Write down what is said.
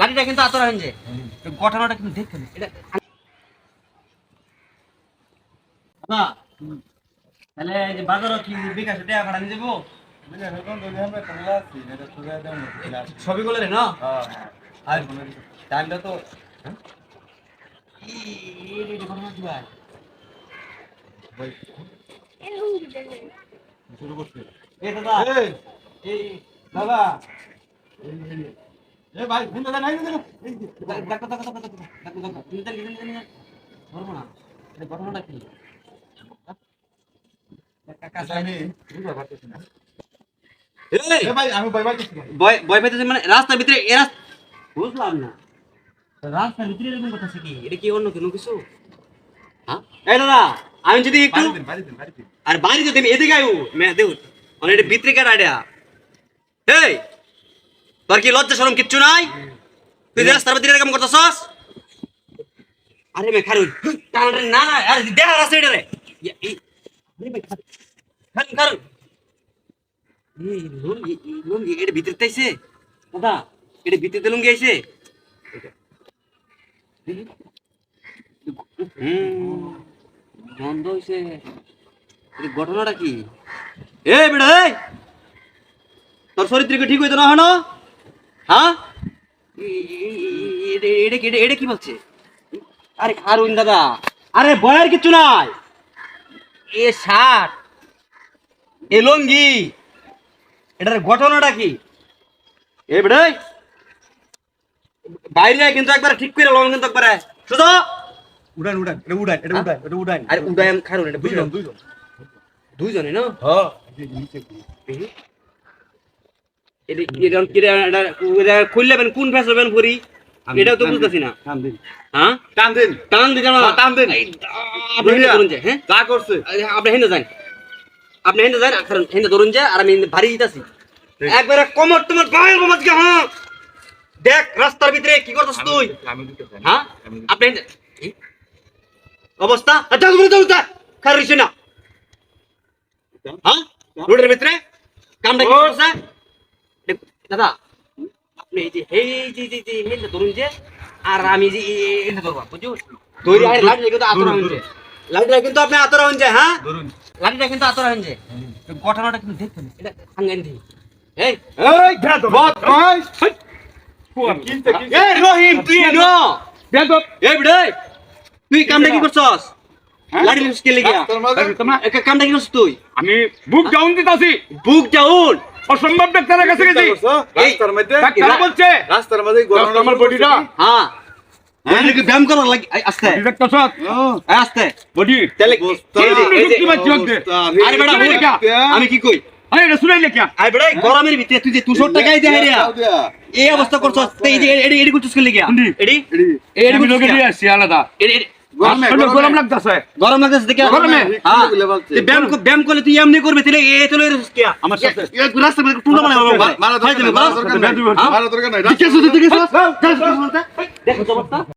লাঠিটা কিন্তু আতর হয়েছে ঘটনাটা কিন্তু দেখতে এটা বাবা তাহলে এই যে বাজারও কি বিকাশে টাকা ভাড়া নিয়ে যাব? ছবি গুলো না? আর টাইমটা তো হ্যাঁ? এই রে, রে, ঘটনা কি ভাই? এ দাদা এই দাদা এ ভাই ফোন দাদা নাই দাদা doctor doctor doctor doctor doctor doctor নিতে নিতে নিতে নিতে ধরবো না এটা ঘটনাটা কি এই, ভয় ভয় পাইতেছে মানে রাস্তার ভিতরে এ রাস্তা বুঝলাম না রাস্তার ভিতরে এরকম কথা কি এটা কি অন্য কোনো কিছু হ্যাঁ এই দাদা আমি যদি একটু আর বাড়ি যদি আমি এদিকে আইও মে দেউ মানে এটা ভিতরে কাটা এটা এই তোর কি লজ্জা শরম কিচ্ছু নাই? তুই রাস্তার ভিতরে এরকম করতেছস? আরে মে টানাটানি না না আরে দেখা রাস্তা এটা রে। খারুন। খারুন লুঙ্গি এটা ভিতরে তাইছে? দাদা এটা ভিতরে লুঙ্গি আইছে? হুম। বন্ধ হইছে। ঘটনাটা কি? এ বেড়া তোর কি ঠিক হইতো না হনো হ্যাঁ? এটা এটা কি- এটা- এটা কি বলছে? আরে খারুন দাদা আরে বয়ের কিছু নাই। এ শার্ট এ লঙ্গি এটার ঘটনাটা কি? এ বেড়ে বাইরে কিন্তু একবার ঠিক করে লং কিন্তু একবারে শুধু উড়ান উড়ান এটা উড়ান এটা উড়ান এটা উড়ান। আরে উদয়ন খারুন এটা দুইজন বুঝলাম দুইজন। দুইজনে না? হ্যাঁ। কোন ফেস হবেন পুরি এটাও তো বুঝতেছি না। হ্যাঁ? টান দিন। টান দিতে হ্যাঁ, টান দিন। এই, আপনি যে হ্যাঁ? যা করছে। আপনি হেন্দে যান। আপনি হেন্দে যান কারণ হেন্দে ধরুন যে আর আমি ভারী দিতেছি। একবারে কমর গায়ের হ্যাঁ? দেখ রাস্তার ভিতরে কি করতেছ তুই? হ্যাঁ? আপনি অবস্থা? আচ্ছা তুমি তো না। হ্যাঁ? রোডের ভিতরে। কামটা কি করছে দাদা আপনি এই যে এই যে যে যে হেন্দে ধরুন যে আর আমি যে হেন্দে ধরবা বুঝছ তৈরি হয় লাইট কিন্তু আতর হচ্ছে লাইটটা কিন্তু আপনি আতর হচ্ছে হ্যাঁ? ধরুন। লাঠিটা কিন্তু আতর হয়েছে ঘটনাটা কিন্তু দেখতে এটা আঙ্গেন দি। এই এই গেদ বাত ভাই এই রহিম তুই নো গেদ এই বিড়ে। তুই কামটা কি করছস? হ্যাঁ? লাঠি লিপস কে লাগিয়া তোমার এক কামটা কি করছস তুই? আমি বুক ডাউন দিতাছি। বুক ডাউন অসম্ভব ডাক্তারের কাছে গেছি রাস্তার মধ্যে ডাক্তার বলছে রাস্তার মধ্যে আমার বডিটা হ্যাঁ। আমি কি কই আরে লেখা আরে গরমের ভিতরে তুই যে টাকাই দে এই অবস্থা করছস যে এডি এডি করছস কে? এডি এডি লোকে দিয়ে আলাদা এডি গরমে, লাগতাছে গরম লাগতেছে দেখে গরমে? হ্যাঁ ব্যায়াম ব্যায়াম করলে তুই এমনি করবি তাহলে এ তো কে আমার সাথে। রাস্তা মানে টুনা মানে মারা দরকার নাই, মারা দরকার নাই। হ্যাঁ? নাই দেখেছ তুই দেখেছ দেখো অবস্থা